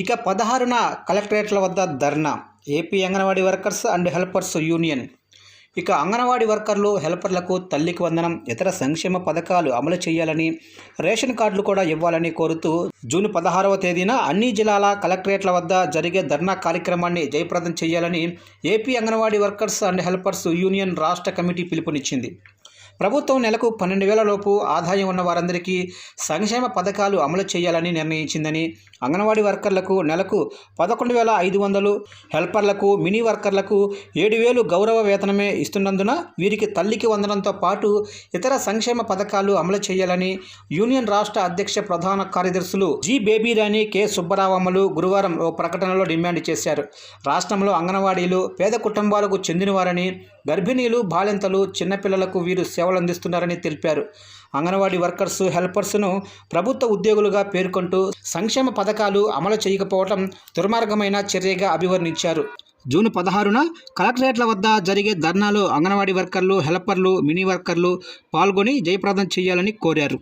ఇక పదహారున కలెక్టరేట్ల వద్ద ధర్నా. AP Anganwadi workers and helpers union. ఇక అంగన్వాడీ వర్కర్లు హెల్పర్లకు తల్లికి వందనం ఇతర సంక్షేమ పథకాలు అమలు చేయాలని రేషన్ కార్డులు కూడా ఇవ్వాలని కోరుతూ జూన్ పదహారవ తేదీన అన్ని జిల్లాల కలెక్టరేట్ల వద్ద జరిగే ధర్నా కార్యక్రమాన్ని జయప్రదం చేయాలని AP Anganwadi workers and helpers union రాష్ట్ర కమిటీ పిలుపునిచ్చింది. ప్రభుత్వం నెలకు పన్నెండు వేల లోపు ఆదాయం ఉన్న వారందరికీ సంక్షేమ పథకాలు అమలు చేయాలని నిర్ణయించిందని అంగన్వాడీ వర్కర్లకు నెలకు పదకొండు వేల ఐదు వందలు హెల్పర్లకు మినీ వర్కర్లకు ఏడు వేలు గౌరవ వేతనమే ఇస్తున్నందున వీరికి తల్లికి వందనంతో పాటు ఇతర సంక్షేమ పథకాలు అమలు చేయాలని యూనియన్ రాష్ట్ర అధ్యక్ష ప్రధాన కార్యదర్శులు జి బేబీరాణి కె సుబ్బరావమ్మలు గురువారం ఓ ప్రకటనలో డిమాండ్ చేశారు. రాష్ట్రంలో అంగన్వాడీలు పేద కుటుంబాలకు చెందినవారని గర్భిణీలు బాలింతలు చిన్నపిల్లలకు వీరు సేవలు అందిస్తున్నారని తెలిపారు. అంగన్వాడీ వర్కర్స్ హెల్పర్స్ను ప్రభుత్వ ఉద్యోగులుగా పేర్కొంటూ సంక్షేమ పథకాలు అమలు చేయకపోవడం దుర్మార్గమైన చర్యగా అభివర్ణించారు. జూన్ పదహారున కలెక్టరేట్ల వద్ద జరిగే ధర్నాలో అంగన్వాడీ వర్కర్లు హెల్పర్లు మినీ వర్కర్లు పాల్గొని జయప్రదం చేయాలని కోరారు.